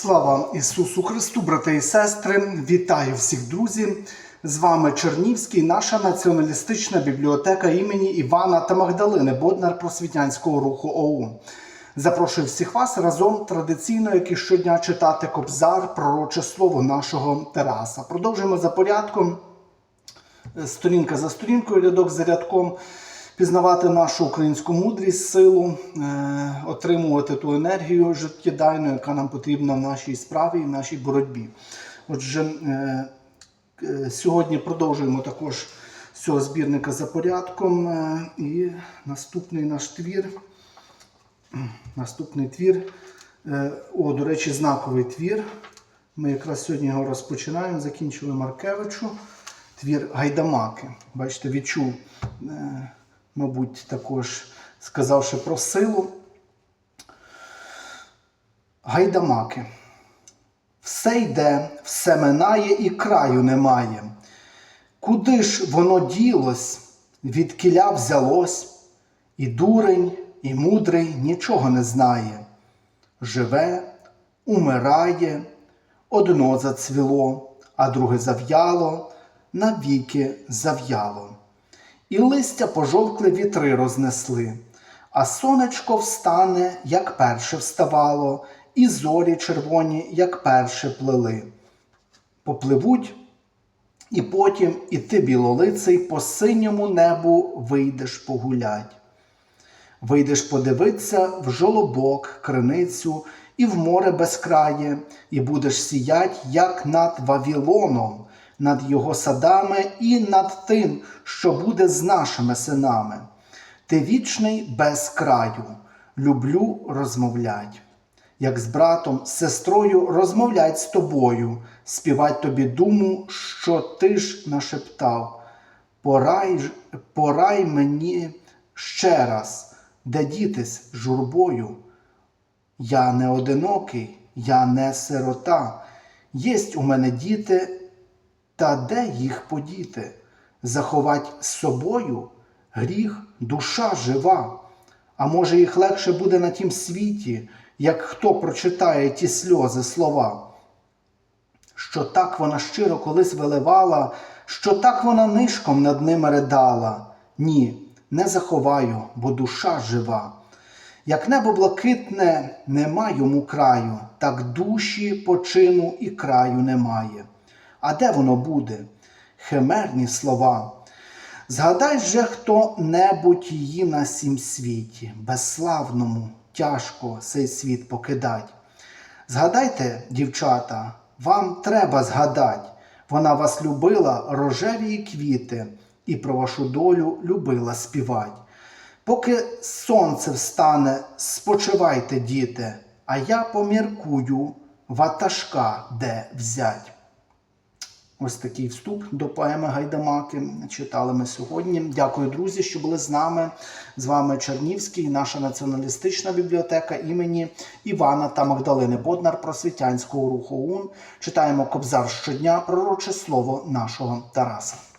Слава Ісусу Христу, брати і сестри! Вітаю всіх друзі! З вами Чернівський, наша націоналістична бібліотека імені Івана та Магдалини, Боднар просвітянського руху ОУН. Запрошую всіх вас разом традиційно, як і щодня, читати Кобзар, пророче слово нашого Тараса. Продовжуємо за порядком, сторінка за сторінкою, рядок за рядком пізнавати нашу українську мудрість, силу, е, отримувати ту енергію життєдайну, яка нам потрібна в нашій справі і в нашій боротьбі. Отже, е, е, сьогодні продовжуємо також цього збірника за порядком. І наступний наш твір. Наступний твір. О, до речі, знаковий твір. Ми якраз сьогодні його розпочинаємо. Закінчили Маркевичу. Твір Гайдамаки. Бачите, відчув, мабуть, також сказавши про силу. Гайдамаки. Все йде, все минає і краю немає. Куди ж воно ділось, від кіля взялось, і дурень, і мудрий нічого не знає. Живе, умирає, одно зацвіло, а друге зав'яло, навіки зав'яло. І листя пожовкле вітри рознесли, а сонечко встане, як перше вставало, і зорі червоні, як перше плели. Попливуть і потім і ти, білолиций, по синьому небу вийдеш погулять. Вийдеш подивитися в жолобок, криницю і в море безкрає, і будеш сіять, як над Вавілоном, над його садами і над тим, що буде з нашими синами. Ти вічний без краю, люблю розмовлять. Як з братом, з сестрою розмовлять з тобою, співать тобі думу, що ти ж нашептав. Порай, порай мені ще раз, де дітись журбою. Я не одинокий, я не сирота. Єсть у мене діти, та де їх подіти? Заховать з собою гріх, душа жива. А може їх легше буде на тім світі, як хто прочитає ті сльози слова що так вона щиро колись виливала, що так вона нишком над ними ридала. Ні, не заховаю, бо душа жива. Як небо блакитне, нема йому краю, так душі почину і краю немає. А де воно буде? Химерні слова. Згадай же хто-небудь її на сім світі, безславному, тяжко цей світ покидать. Згадайте, дівчата, вам треба згадать. Вона вас любила рожеві квіти, і про вашу долю любила співать. Поки сонце встане, спочивайте, діти, а я поміркую ватажка де взять. Ось такий вступ до поеми Гайдамаки читали ми сьогодні. Дякую, друзі, що були з нами. З вами Чернівський, наша націоналістична бібліотека імені Івана та Магдалини Боднар просвітянського руху УН. Читаємо Кобзар щодня, пророче слово нашого Тараса.